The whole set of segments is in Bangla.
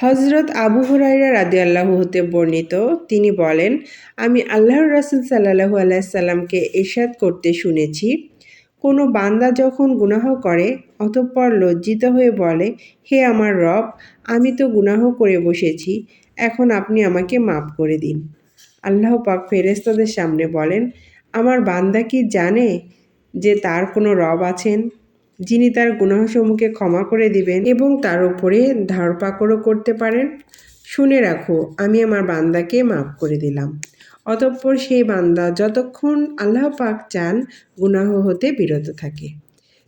হজরত আবু হুরাইরা রাদিয়াল্লাহু হতে বর্ণিত, তিনি বলেন, আমি আল্লাহর রাসুল সাল্লাহু আলাইসাল্লামকে এরশাদ করতে শুনেছি। কোনো বান্দা যখন গুনাহ করে, অতঃপর লজ্জিত হয়ে বলে, হে আমার রব, আমি তো গুনাহ করে বসেছি, এখন আপনি আমাকে মাফ করে দিন। আল্লাহ পাক ফেরেস্তাদের সামনে বলেন, আমার বান্দা কি জানে যে তার কোনো রব আছেন? যিনি তার গুনাহসমূহকে ক্ষমা করে দিবেন এবং তার উপরে ধারপাকড়ও করতে পারেন। শুনে রাখো, আমি আমার বান্দাকে মাফ করে দিলাম। অতঃপর সেই বান্দা যতক্ষণ আল্লাহ পাক চান, গুনাহ হতে বিরত থাকে।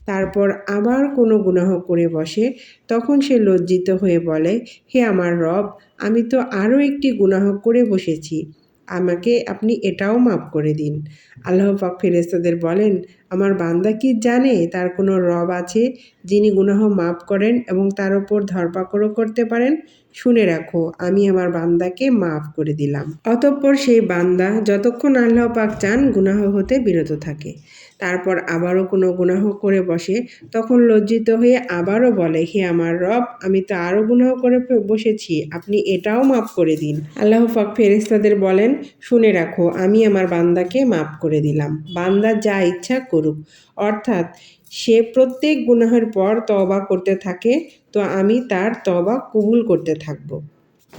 তারপর আবার কোনো গুনাহ করে বসে, তখন সে লজ্জিত হয়ে বলে, হে আমার রব, আমি তো আরও একটি গুনাহ করে বসেছি। আমাকে আপনি এটাও মাফ করে দিন। আল্লাহ পাক ফেরেস্তাদের বলেন আমার বান্দা কি জানে তার কোনো রব আছে যিনি গুনাহ মাফ করেন এবং তার ওপর ধরপাকড়ও করতে পারেন? শুনে রাখো, আমি আমার বান্দাকে মাফ করে দিলাম। অতঃপর সেই বান্দা যতক্ষণ আল্লাহ পাক চান গুনাহ হতে বিরত থাকে। তারপর আবারও কোনো গুনাহ করে বসে, তখন লজ্জিত হয়ে আবারও বলে, হে আমার রব, আমি তো আরও গুনাহ করে বসেছি, আপনি এটাও মাফ করে দিন। আল্লাহ পাক ফেরেস্তাদের বলেন, শুনে রাখো, আমি আমার বান্দাকে মাফ করে দিলাম। বান্দা যা ইচ্ছা করুক। অর্থাৎ, সে প্রত্যেক গুনাহের পর তবা করতে থাকে, তো আমি তার তবা কবুল করতে থাকব।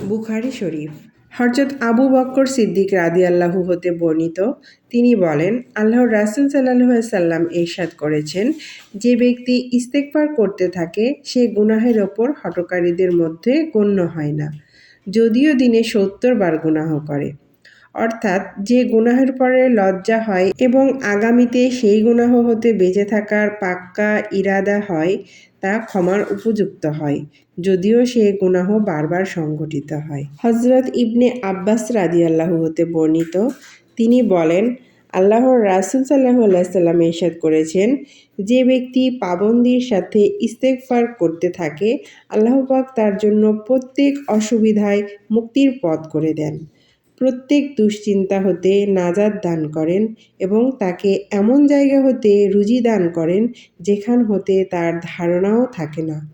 বুখারি শরীফ। হরজত আবু বক্কর সিদ্দিক রাদি আল্লাহু হতে বর্ণিত, তিনি বলেন, আল্লাহর রাসুল সাল্লাহ সাল্লাম এরশাদ করেছেন, যে ব্যক্তি ইস্তেকবার করতে থাকে, সে গুনাহের ওপর হটকারীদের মধ্যে গণ্য হয় না। যদিও দিনে সত্তর বার গুনাহ করে। অর্থাৎ যে গুনাহের পরে লজ্জা হয় এবং আগামীতে সেই গুনাহ হতে বেঁচে থাকার পাক্কা ইরাদা হয়, তা ক্ষমার উপযুক্ত হয়, যদিও সে গুনাহ বারবার সংঘটিত হয়। হজরত ইবনে আব্বাস আল্লাহ হতে বর্ণিত, তিনি বলেন, আল্লাহর রাসুল সাল্লাহ সাল্লাম এরশাদ করেছেন, যে ব্যক্তি পাবন্দির সাথে ইস্তেকফার করতে থাকে আল্লাহবাক তার জন্য প্রত্যেক অসুবিধায় মুক্তির পথ করে দেন। প্রত্যেক দুশ্চিন্তা হতে নাজাদ দান করেন এবং তাকে এমন জায়গা হতে রুজি দান করেন যেখান হতে তার ধারণাও থাকে না।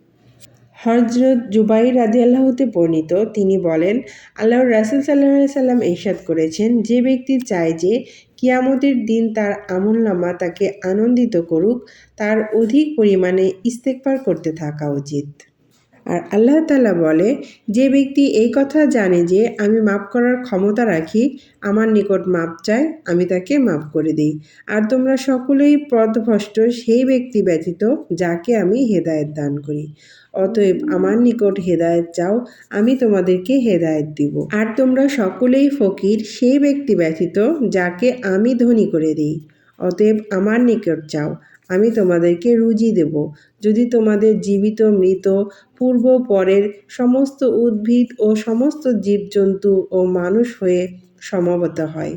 হজরত জুবাই রাজি আল্লাহতে বর্ণিত, তিনি বলেন, আল্লাহর রাসুল সাল্লাহ সাল্লাম এরশাদ করেছেন, যে ব্যক্তি চায় যে কিয়ামতের দিন তার আমলনামা তাকে আনন্দিত করুক, তার অধিক পরিমাণে ইস্তেকবার করতে থাকা উচিত। আর আল্লাহ তালা বলে, যে ব্যক্তি এই কথা জানে যে আমি মাফ করার ক্ষমতা রাখি, আমার নিকট মাপ চায়, আমি তাকে মাফ করে দিই। আর তোমরা সকলেই পদভষ্ট সেই ব্যক্তি ব্যতীত যাকে আমি হেদায়ত দান করি। অতএব আমার নিকট হেদায়ত চাও, আমি তোমাদেরকে হেদায়ত দিব। আর তোমরা সকলেই ফকির, সেই ব্যক্তি ব্যতীত যাকে আমি ধনী করে দিই। অতএব আমার নিকট চাও আমি তোমাদেরকে রুজি দেব। যদি তোমাদের জীবিত, মৃত, পূর্ব পরের সমস্ত উদ্ভিদ ও সমস্ত জীবজন্তু ও মানুষ হয়ে সমবত হয়,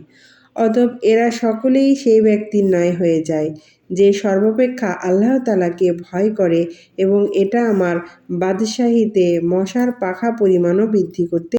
অতএব এরা সকলেই সেই ব্যক্তির ন্যায় হয়ে যায়, যে সর্বাপেক্ষা আল্লাহ তালাকে ভয় করে এবং এটা আমার বাদশাহীতে মশার পাখা পরিমাণও বৃদ্ধি করতে